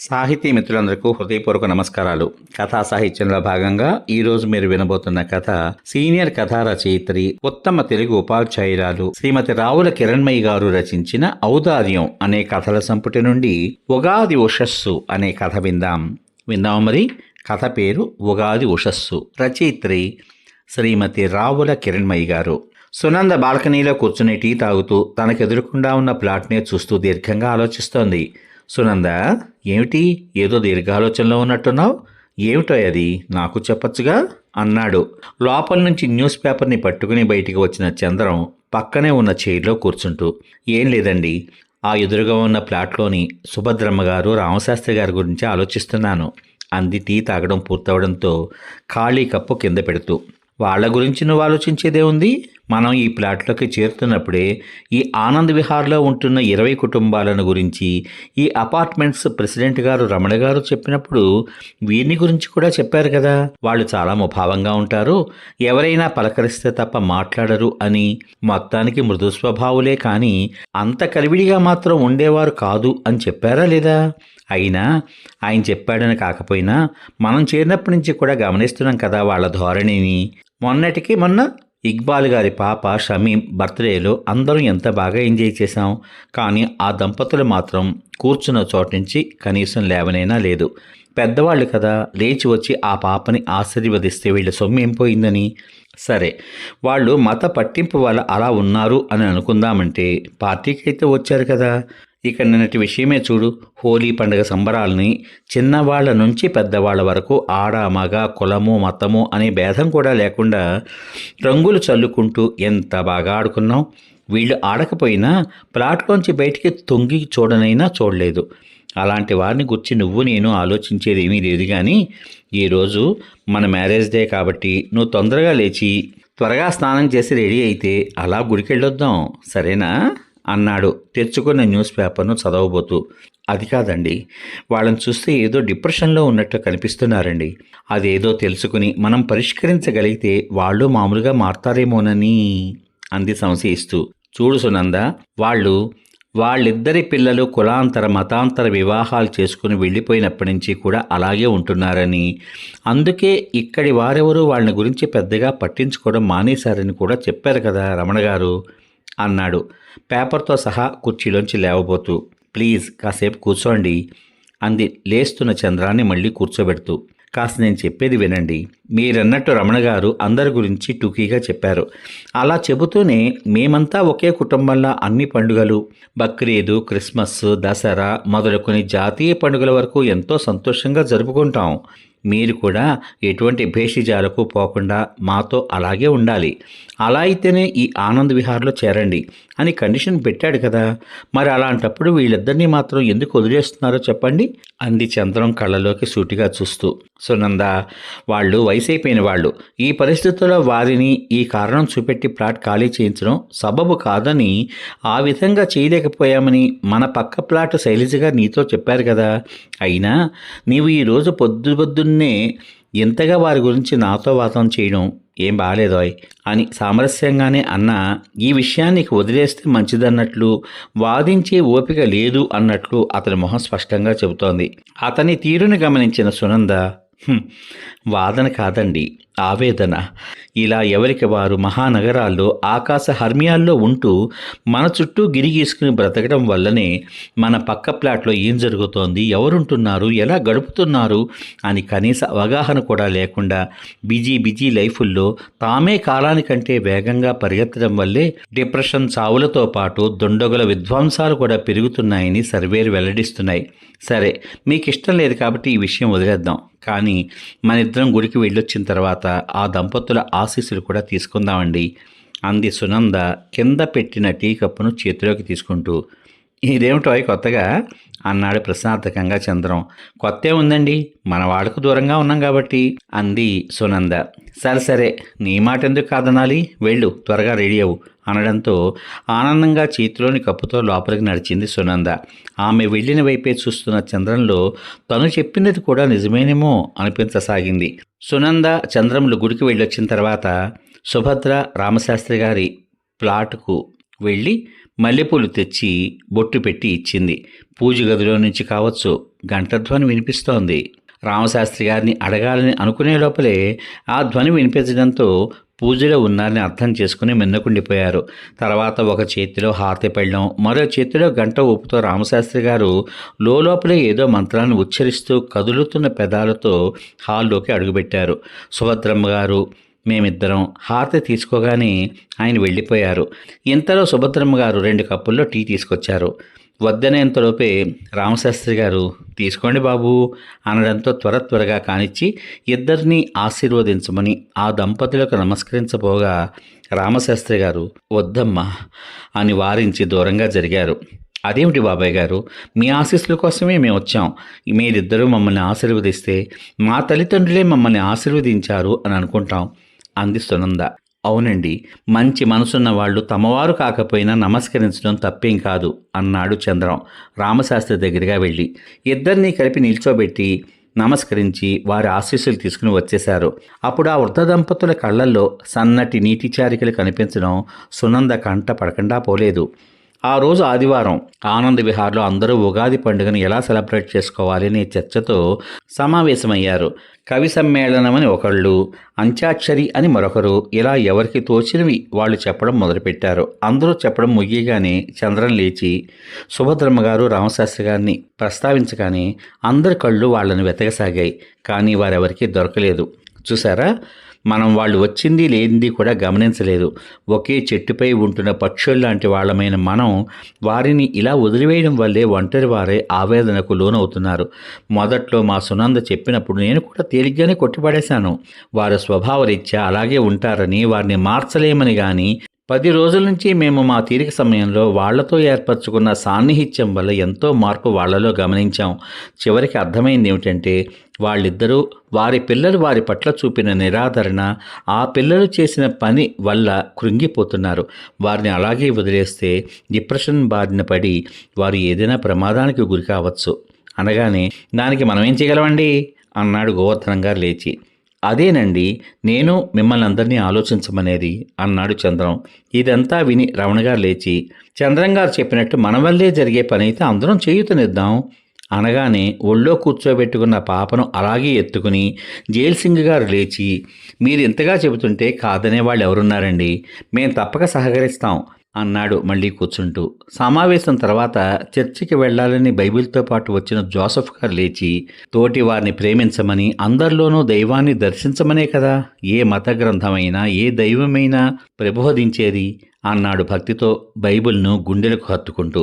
సాహితీ మిత్రులందరికీ హృదయపూర్వక నమస్కారాలు. కథా సాహిత్యంలో భాగంగా ఈరోజు మీరు వినబోతున్న కథ సీనియర్ కథా రచయిత్రి ఉత్తమ తెలుగు ఉపాధ్యాయురాలు శ్రీమతి రావుల కిరణ్మయ్య గారు రచించిన ఔదార్యం అనే కథల సంపుటి నుండి ఉగాది ఉషస్సు అనే కథ విందాం. విందాం మరి. కథ పేరు ఉగాది ఉషస్సు. రచయిత్రి శ్రీమతి రావుల కిరణ్మయ్య గారు. సునంద బాల్కనీలో కూర్చుని టీ తాగుతూ తనకెదురుకుండా ఉన్న ప్లాట్నే చూస్తూ దీర్ఘంగా ఆలోచిస్తోంది. సునంద ఏమిటి? ఏదో దీర్ఘాలోచనలో ఉన్నట్టున్నావు? ఏమిటో అది? నాకు చెప్పొచ్చుగా? అన్నాడు. లోపల నుంచి న్యూస్ పేపర్ని పట్టుకుని బయటికి వచ్చిన చంద్రం పక్కనే ఉన్న చైర్లో కూర్చుంటూ ఏం లేదండి. ఆ ఎదురుగా ఉన్న ప్లాట్లోని సుభద్రమ్మ గారు రామశాస్త్రి గారి గురించి ఆలోచిస్తున్నాను. అంది టీ తాగడం పూర్తవడంతో ఖాళీ కప్పు కింద పెడుతూ వాళ్ళ గురించి నువ్వు ఆలోచించేదే ఉంది? మనం ఈ ప్లాట్లోకి చేరుతున్నప్పుడే ఈ ఆనంద్ విహార్లో ఉంటున్న ఇరవై కుటుంబాలను గురించి ఈ అపార్ట్మెంట్స్ ప్రెసిడెంట్ గారు రమణ గారు చెప్పినప్పుడు వీరిని గురించి కూడా చెప్పారు కదా. వాళ్ళు చాలా ముభావంగా ఉంటారు. ఎవరైనా పలకరిస్తే తప్ప మాట్లాడరు అని మొత్తానికి మృదు స్వభావులే కానీ అంత కలివిడిగా మాత్రం ఉండేవారు కాదు అని చెప్పారా లేదా? అయినా ఆయన చెప్పాడని కాకపోయినా మనం చేరినప్పటి నుంచి కూడా గమనిస్తున్నాం కదా వాళ్ళ ధోరణిని. మొన్నటికి మొన్న ఇక్బాల్ గారి పాప షమీం బర్త్డేలో అందరం ఎంత బాగా ఎంజాయ్ చేశాం. కానీ ఆ దంపతులు మాత్రం కూర్చున్న చోటు నుంచి కనీసం లేవనైనా లేదు. పెద్దవాళ్ళు కదా లేచి వచ్చి ఆ పాపని ఆశీర్వదిస్తే వీళ్ళ సొమ్ము ఏం పోయిందని? సరే వాళ్ళు మత పట్టింపు వల్ల అలా ఉన్నారు అని అనుకుందామంటే పార్టీకి అయితే వచ్చారు కదా. ఇక నిన్నటి విషయమే చూడు. హోలీ పండుగ సంబరాలని చిన్నవాళ్ళ నుంచి పెద్దవాళ్ళ వరకు ఆడ మగ కులము మతము అనే భేదం కూడా లేకుండా రంగులు చల్లుకుంటూ ఎంత బాగా ఆడుకున్నాం. వీళ్ళు ఆడకపోయినా ప్లాట్లోంచి బయటికి తొంగి చూడనైనా చూడలేదు. అలాంటి వారిని గుర్చి నువ్వు నేను ఆలోచించేది ఏమీ లేదు కానీ ఈరోజు మన మ్యారేజ్ డే కాబట్టి నువ్వు తొందరగా లేచి త్వరగా స్నానం చేసి రెడీ అయితే అలా గుడికెళ్ళొద్దాం. సరేనా? అన్నాడు. తెచ్చుకున్న న్యూస్ పేపర్ను చదవబోతూ అది కాదండి వాళ్ళని చూస్తే ఏదో డిప్రెషన్లో ఉన్నట్టు కనిపిస్తున్నారండి. అదేదో తెలుసుకుని మనం పరిష్కరించగలిగితే వాళ్ళు మామూలుగా మారతారేమోనని అంది సంశయిస్తూ. చూడు సునంద వాళ్ళు వాళ్ళిద్దరి పిల్లలు కులాంతర మతాంతర వివాహాలు చేసుకుని వెళ్ళిపోయినప్పటి నుంచి కూడా అలాగే ఉంటున్నారని అందుకే ఇక్కడి వారెవరూ వాళ్ళని గురించి పెద్దగా పట్టించుకోవడం మానేశారని కూడా చెప్పారు కదా రమణ గారు. అన్నాడు. పేపర్తో సహా కుర్చీలోంచి లేవబోతూ ప్లీజ్ కాసేపు కూర్చోండి అంది. లేస్తున్న చంద్రాన్ని మళ్ళీ కూర్చోబెడుతూ కాస్త నేను చెప్పేది వినండి. మీరన్నట్టు రమణ గారు అందరి గురించి టూకీగా చెప్పారు. అలా చెబుతూనే మేమంతా ఒకే కుటుంబంలో అన్ని పండుగలు బక్రీదు క్రిస్మస్ దసరా మొదలుకొని జాతీయ పండుగల వరకు ఎంతో సంతోషంగా జరుపుకుంటాం. మీరు కూడా ఎటువంటి భేషిజాలకు పోకుండా మాతో అలాగే ఉండాలి. అలా అయితేనే ఈ ఆనంద్ విహార్లో చేరండి అని కండిషన్ పెట్టాడు కదా. మరి అలాంటప్పుడు వీళ్ళిద్దరినీ మాత్రం ఎందుకు వదిలేస్తున్నారో చెప్పండి. అంది చంద్రం కళ్ళలోకి సూటిగా చూస్తూ. సునంద వాళ్ళు వయసైపోయిన వాళ్ళు. ఈ పరిస్థితుల్లో వారిని ఈ కారణం చూపెట్టి ప్లాట్ ఖాళీ చేయించడం సబబు కాదని ఆ విధంగా చేయలేకపోయామని మన పక్క ప్లాట్ శైలజగా నీతో చెప్పారు కదా. అయినా నీవు ఈరోజు పొద్దు పొద్దున్న ఇంతగా వారి గురించి నాతో వాదం చేయడం ఏం బాగాలేదోయ్ అని సామరస్యంగానే అన్న ఈ విషయాన్ని వదిలేస్తే మంచిదన్నట్లు వాదించే ఓపిక లేదు అన్నట్లు అతని మొహం స్పష్టంగా చెబుతోంది. అతని తీరును గమనించిన సునంద వాదన కాదండి ఆవేదన. ఇలా ఎవరికి వారు మహానగరాల్లో ఆకాశ హర్మియాల్లో ఉంటూ మన చుట్టూ గిరిగీసుకుని బ్రతకడం వల్లనే మన పక్క ప్లాట్లో ఏం జరుగుతోంది ఎవరుంటున్నారు ఎలా గడుపుతున్నారు అని కనీస అవగాహన కూడా లేకుండా బిజీ బిజీ లైఫుల్లో తామే కాలానికంటే వేగంగా పరిగెత్తడం వల్లే డిప్రెషన్ చావులతో పాటు దుండగుల విధ్వంసాలు కూడా పెరుగుతున్నాయని సర్వేలు వెల్లడిస్తున్నాయి. సరే మీకు ఇష్టం లేదు కాబట్టి ఈ విషయం వదిలేద్దాం. కానీ మన ఇద్దరం గుడికి వెళ్ళొచ్చిన తర్వాత ఆ దంపతుల ఆశీస్సులు కూడా తీసుకుందామండి. అంది సునంద కింద పెట్టిన టీ కప్పును చేతిలోకి తీసుకుంటూ ఇదేమిటో కొత్తగా? అన్నాడు ప్రశ్నార్థకంగా చంద్రం. కొత్తే ఉందండి. మన వాడకు దూరంగా ఉన్నాం కాబట్టి అంది సునంద. సరే సరే. నీ మాట ఎందుకు కాదనాలి? వెళ్ళు త్వరగా రెడీ అవ్వు అనడంతో ఆనందంగా చేతిలోని కప్పుతో లోపలికి నడిచింది సునంద. ఆమె వెళ్ళిన వైపే చూస్తున్న చంద్రంలో తను చెప్పినది కూడా నిజమేనేమో అనిపించసాగింది. సునంద చంద్రములు గుడికి వెళ్ళొచ్చిన తర్వాత సుభద్ర రామశాస్త్రి గారి ప్లాట్కు వెళ్ళి మల్లెపూలు తెచ్చి బొట్టు పెట్టి ఇచ్చింది. పూజ గదిలో నుంచి కావచ్చు గంటధ్వని వినిపిస్తోంది. రామశాస్త్రి గారిని అడగాలని అనుకునే లోపలే ఆ ధ్వని వినిపించడంతో పూజలో ఉన్నారని అర్థం చేసుకుని మిన్నకుండిపోయారు. తర్వాత ఒక చేతిలో హారతి పెళ్ళం మరో చేతిలో గంట ఊపుతో రామశాస్త్రి గారు లోపలే ఏదో మంత్రాన్ని ఉచ్చరిస్తూ కదులుతున్న పెదాలతో హాల్లోకి అడుగుపెట్టారు. సుభద్రమ్మ గారు మేమిద్దరం హారతి తీసుకోగానే ఆయన వెళ్ళిపోయారు. ఇంతలో సుభద్రమ్మ గారు రెండు కప్పుల్లో టీ తీసుకొచ్చారు. వద్దనేంతలోపే రామశాస్త్రి గారు తీసుకోండి బాబు అనడంతో త్వర త్వరగా కానిచ్చి ఇద్దరిని ఆశీర్వదించమని ఆ దంపతులకు నమస్కరించబోగా రామశాస్త్రి గారు వద్దమ్మా అని వారించి దూరంగా జరిగారు. అదేమిటి బాబాయ్ గారు? మీ ఆశీస్సుల కోసమే మేము వచ్చాం మీరిద్దరూ మమ్మల్ని ఆశీర్వదిస్తే మా తల్లిదండ్రులే మమ్మల్ని ఆశీర్వదించారు అని అనుకుంటాం. అంది సునంద అవునండి. మంచి మనసున్న వాళ్ళు తమవారు కాకపోయినా నమస్కరించడం తప్పేం కాదు అన్నాడు చంద్రం రామశాస్త్రి దగ్గరగా వెళ్ళి. ఇద్దరినీ కలిపి నిల్చోబెట్టి నమస్కరించి వారి ఆశీస్సులు తీసుకుని వచ్చేశారు. అప్పుడు ఆ వృద్ధ దంపతుల కళ్ళల్లో సన్నటి నీటి చారికలు కనిపించడం సునంద కంట పడకుండా పోలేదు. ఆ రోజు ఆదివారం ఆనంద్ విహార్లో అందరూ ఉగాది పండుగను ఎలా సెలబ్రేట్ చేసుకోవాలి అనే చర్చతో సమావేశమయ్యారు. కవి సమ్మేళనమని ఒకళ్ళు అంత్యాక్షరి అని మరొకరు ఇలా ఎవరికి తోచినవి వాళ్ళు చెప్పడం మొదలుపెట్టారు. అందరూ చెప్పడం ముగియగానే చంద్రం లేచి సుభద్రమ్మ గారు రామశాస్త్రి గారిని ప్రస్తావించగానే అందరి కళ్ళు వాళ్ళని వెతకసాగాయి. కానీ వారెవరికీ దొరకలేదు. చూసారా మనం వాళ్ళు వచ్చింది లేనిది కూడా గమనించలేదు. ఒకే చెట్టుపై ఉంటున్న పక్షుల్లాంటి వాళ్ళమైన మనం వారిని ఇలా వదిలివేయడం వల్లే ఒంటరి వారే ఆవేదనకు లోనవుతున్నారు. మొదట్లో మా సునంద చెప్పినప్పుడు నేను కూడా తేలిగ్గానే కొట్టిపడేశాను. వారి స్వభావరీత్యా అలాగే ఉంటారని వారిని మార్చలేమని కానీ పది రోజుల నుంచి మేము మా తీరిక సమయంలో వాళ్ళతో ఏర్పరచుకున్న సాన్నిహిత్యం వల్ల ఎంతో మార్పు వాళ్ళలో గమనించాం. చివరికి అర్థమైంది ఏమిటంటే వాళ్ళిద్దరూ వారి పిల్లలు వారి పట్ల చూపిన నిరాదరణ ఆ పిల్లలు చేసిన పని వల్ల కృంగిపోతున్నారు. వారిని అలాగే వదిలేస్తే డిప్రెషన్ బారిన పడి వారు ఏదైనా ప్రమాదానికి గురి కావచ్చు. అనగానే దానికి మనం ఏం చేయగలమండి? అన్నాడు గోవర్ధనం గారు లేచి. అదేనండి నేను మిమ్మల్ని అందరినీ ఆలోచించమనేది అన్నాడు చంద్రం. ఇదంతా విని రమణ గారు లేచి చంద్రం గారు చెప్పినట్టు మన వల్లే జరిగే పని అయితే అందరం చేయుతనిద్దాం. అనగానే ఒళ్ళో కూర్చోబెట్టుకున్న పాపను అలాగే ఎత్తుకుని జైల్ సింగ్ గారు లేచి మీరు ఇంతగా చెబుతుంటే కాదనే వాళ్ళు ఎవరున్నారండి మేము తప్పక సహకరిస్తాం. అన్నాడు మళ్ళీ కూర్చుంటూ. సమావేశం తర్వాత చర్చికి వెళ్ళాలని బైబిల్తో పాటు వచ్చిన జోసఫ్ గారు లేచి తోటి వారిని ప్రేమించమని అందరిలోనూ దైవాన్ని దర్శించమనే కదా? ఏ మత గ్రంథమైనా ఏ దైవమైనా ప్రబోధించేది అన్నాడు భక్తితో బైబిల్ను గుండెలకు హత్తుకుంటూ.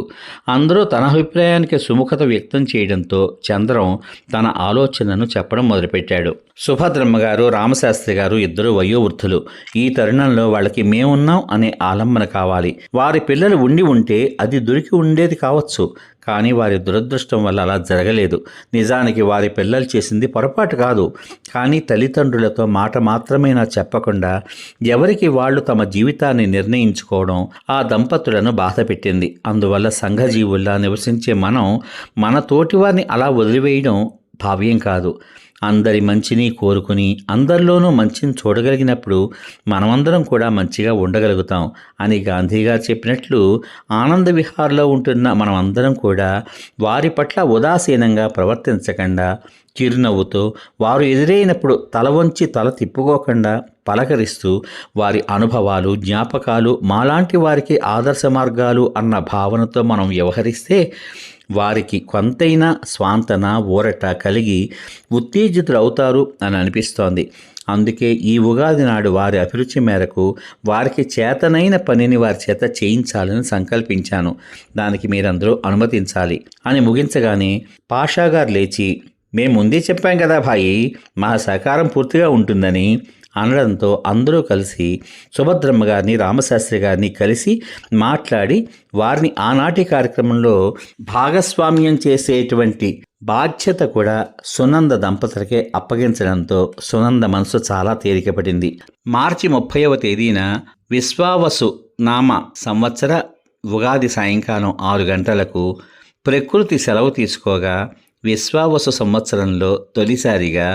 అందరూ తన అభిప్రాయానికి సుముఖత వ్యక్తం చేయడంతో చంద్రం తన ఆలోచనను చెప్పడం మొదలుపెట్టాడు. సుభద్రమ్మ గారు రామశాస్త్రి గారు ఇద్దరు వయోవృద్ధులు. ఈ తరుణంలో వాళ్ళకి మేమున్నాం అనే ఆలంబన కావాలి. వారి పిల్లలు ఉండి ఉంటే అది దొరికి ఉండేది కావచ్చు. కానీ వారి దురదృష్టం వల్ల అలా జరగలేదు. నిజానికి వారి పిల్లలు చేసింది పొరపాటు కాదు. కానీ తల్లిదండ్రులతో మాట మాత్రమేనా చెప్పకుండా ఎవరికి వాళ్ళు తమ జీవితాన్ని నిర్ణయించుకోవడం ఆ దంపతులను బాధ పెట్టింది. అందువల్ల సంఘజీవుల్లా నివసించే మనం మన తోటివారిని అలా వదిలివేయడం భావ్యం కాదు. అందరి మంచిని కోరుకుని అందరిలోనూ మంచిని చూడగలిగినప్పుడు మనమందరం కూడా మంచిగా ఉండగలుగుతాం అని గాంధీ గారు చెప్పినట్లు ఆనంద విహార్లో ఉంటున్న మనమందరం కూడా వారి పట్ల ఉదాసీనంగా ప్రవర్తించకుండా చిరునవ్వుతో వారు ఎదురైనప్పుడు తల వంచి తల తిప్పుకోకుండా పలకరిస్తూ వారి అనుభవాలు జ్ఞాపకాలు మాలాంటి వారికి ఆదర్శ మార్గాలు అన్న భావనతో మనం వ్యవహరిస్తే వారికి కొంతైనా స్వాంతన ఊరట కలిగి ఉత్తేజితులు అవుతారు అని అనిపిస్తోంది. అందుకే ఈ ఉగాది నాడు వారి అభిరుచి మేరకు వారికి చేతనైన పనిని వారి చేత చేయించాలని సంకల్పించాను. దానికి మీరందరూ అనుమతించాలి. అని ముగించగానే పాషా గారు లేచి మేము ముందే చెప్పాం కదా భాయి మా సహకారం పూర్తిగా ఉంటుందని అనడంతో అందరూ కలిసి సుభద్రమ్మ గారిని రామశాస్త్రి గారిని కలిసి మాట్లాడి వారిని ఆనాటి కార్యక్రమంలో భాగస్వామ్యం చేసేటువంటి బాధ్యత కూడా సునంద దంపతులకే అప్పగించడంతో సునంద మనసు చాలా తేలికపడింది. మార్చి ముప్పైవ తేదీన విశ్వావసు నామ సంవత్సర ఉగాది సాయంకాలం ఆరు గంటలకు ప్రకృతి సెలవు తీసుకోగా విశ్వావసు సంవత్సరంలో తొలిసారిగా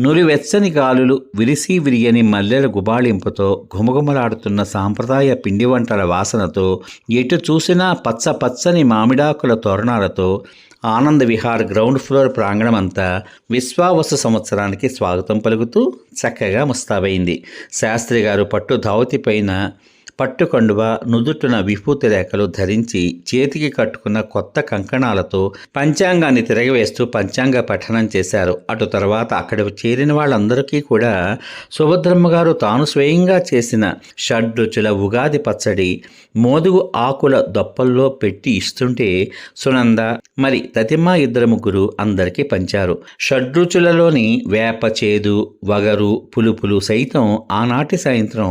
నులివెచ్చని గాలులు విరిసి విరియని మల్లెల గుబాళింపుతో ఘుమఘుమలాడుతున్న సాంప్రదాయ పిండి వంటల వాసనతో ఎటు చూసినా పచ్చ పచ్చని మామిడాకుల తోరణాలతో ఆనంద్ విహార్ గ్రౌండ్ ఫ్లోర్ ప్రాంగణం అంతా విశ్వావసు సంవత్సరానికి స్వాగతం పలుకుతూ చక్కగా ముస్తాబైంది శాస్త్రి గారు పట్టు ధావతి పైన పట్టు కండువ నుదుటున విభూతి రేఖలు ధరించి చేతికి కట్టుకున్న కొత్త కంకణాలతో పంచాంగాన్ని తిరగవేస్తూ పంచాంగ పఠనం చేశారు. అటు తర్వాత అక్కడ చేరిన వాళ్ళందరికీ కూడా సుభద్రమ్మ గారు తాను స్వయంగా చేసిన షడ్రుచుల ఉగాది పచ్చడి మోదుగు ఆకుల దొప్పల్లో పెట్టి ఇస్తుంటే సునంద మరి తతిమ ఇద్దరు ముగ్గురు అందరికీ పంచారు. షడ్రుచులలోని వేప చేదు వగరు పులుపులు సైతం ఆనాటి సాయంత్రం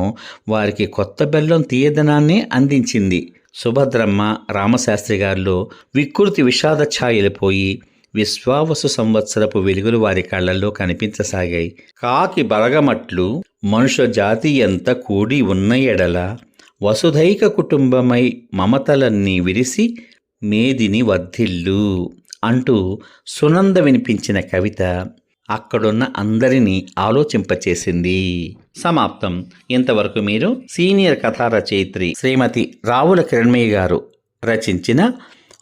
వారికి కొత్త బెల్లం తీయదనాన్ని అందించింది. సుభద్రమ్మ రామశాస్త్రి గారిలో వికృతి విషాద ఛాయలు పోయి విశ్వావసు సంవత్సరపు వెలుగులు వారి కళ్ళల్లో కనిపించసాగాయి. కాకి బరగమట్లు మనుష జాతి ఎంత కూడి ఉన్న ఎడల వసుధైక కుటుంబమై మమతలన్నీ విరిసి మేదిని వర్ధిల్లు అంటూ సునంద వినిపించిన కవిత అక్కడున్న అందరినీ ఆలోచింపచేసింది. సమాప్తం. ఇంతవరకు మీరు సీనియర్ కథా రచయిత్రి శ్రీమతి రావుల కిరణ్మయ్య గారు రచించిన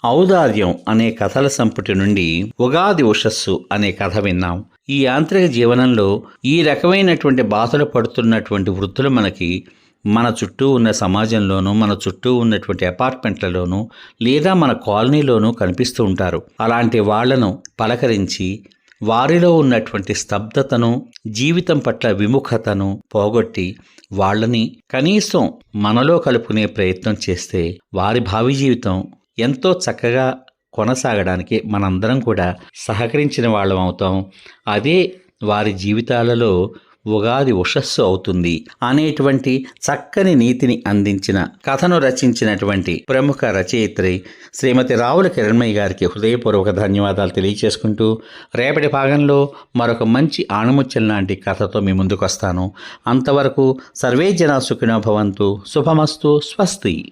ఔదార్యం అనే కథల సంపుటి నుండి ఉగాది ఉషస్సు అనే కథ విన్నాం. ఈ యాంత్రిక జీవనంలో ఈ రకమైనటువంటి బాధలు పడుతున్నటువంటి వృద్ధులు మనకి మన చుట్టూ ఉన్న సమాజంలోనూ మన చుట్టూ ఉన్నటువంటి అపార్ట్మెంట్లలోనూ లేదా మన కాలనీలోనూ కనిపిస్తూ ఉంటారు. అలాంటి వాళ్ళను పలకరించి వారిలో ఉన్నటువంటి స్తబ్దతను జీవితం పట్ల విముఖతను పోగొట్టి వాళ్ళని కనీసం మనలో కలుపుకునే ప్రయత్నం చేస్తే వారి భావి జీవితం ఎంతో చక్కగా కొనసాగడానికి మనందరం కూడా సహకరించిన వాళ్ళం అవుతాం. అదే వారి జీవితాలలో ఉగాది ఉషస్సు అవుతుంది అనేటువంటి చక్కని నీతిని అందించిన కథను రచించినటువంటి ప్రముఖ రచయిత్రి శ్రీమతి రావుల కిరణ్మయ్య గారికి హృదయపూర్వక ధన్యవాదాలు తెలియచేసుకుంటూ రేపటి భాగంలో మరొక మంచి ఆణిముత్యం లాంటి కథతో మీ ముందుకు వస్తాను అంతవరకు సర్వే జనా సుఖినో భవంతు. శుభమస్తు. స్వస్తి.